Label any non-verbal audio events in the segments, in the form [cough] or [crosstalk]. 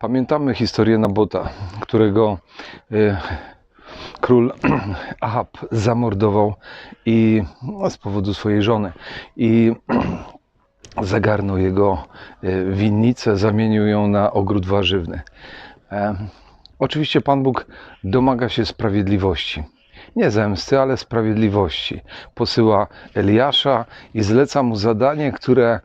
Pamiętamy historię Nabota, którego y, król [clears throat] Ahab zamordował i no, z powodu swojej żony i [clears throat] zagarnął jego y, winnicę, zamienił ją na ogród warzywny. E, Oczywiście Pan Bóg domaga się sprawiedliwości. Nie zemsty, ale sprawiedliwości. Posyła Eliasza i zleca mu zadanie, które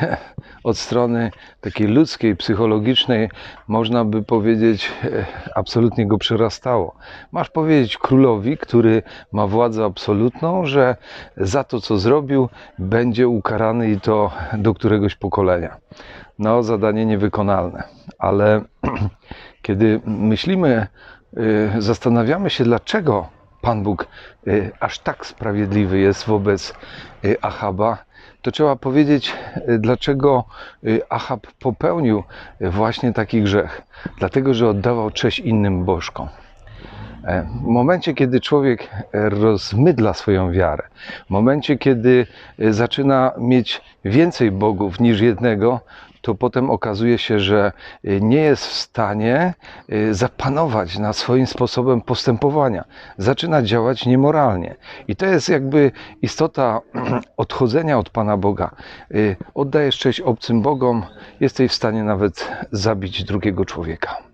[laughs] od strony takiej ludzkiej, psychologicznej, można by powiedzieć, [laughs] absolutnie go przerastało. Masz powiedzieć królowi, który ma władzę absolutną, że za to, co zrobił, będzie ukarany i to [laughs] do któregoś pokolenia. No, zadanie niewykonalne, ale [clears throat] kiedy myślimy, y, zastanawiamy się, dlaczego Pan Bóg y, aż tak sprawiedliwy jest wobec y, Achaba, to trzeba powiedzieć, y, dlaczego Achab popełnił właśnie taki grzech. Dlatego, że oddawał cześć innym bożkom. E, W momencie, kiedy człowiek rozmydla swoją wiarę, w momencie, kiedy zaczyna mieć więcej bogów niż jednego, to potem okazuje się, że e, nie jest w stanie e, zapanować nad swoim sposobem postępowania. Zaczyna działać niemoralnie. I to jest jakby istota [clears throat] odchodzenia od Pana Boga. E, Oddajesz cześć obcym bogom, jesteś w stanie nawet zabić drugiego człowieka.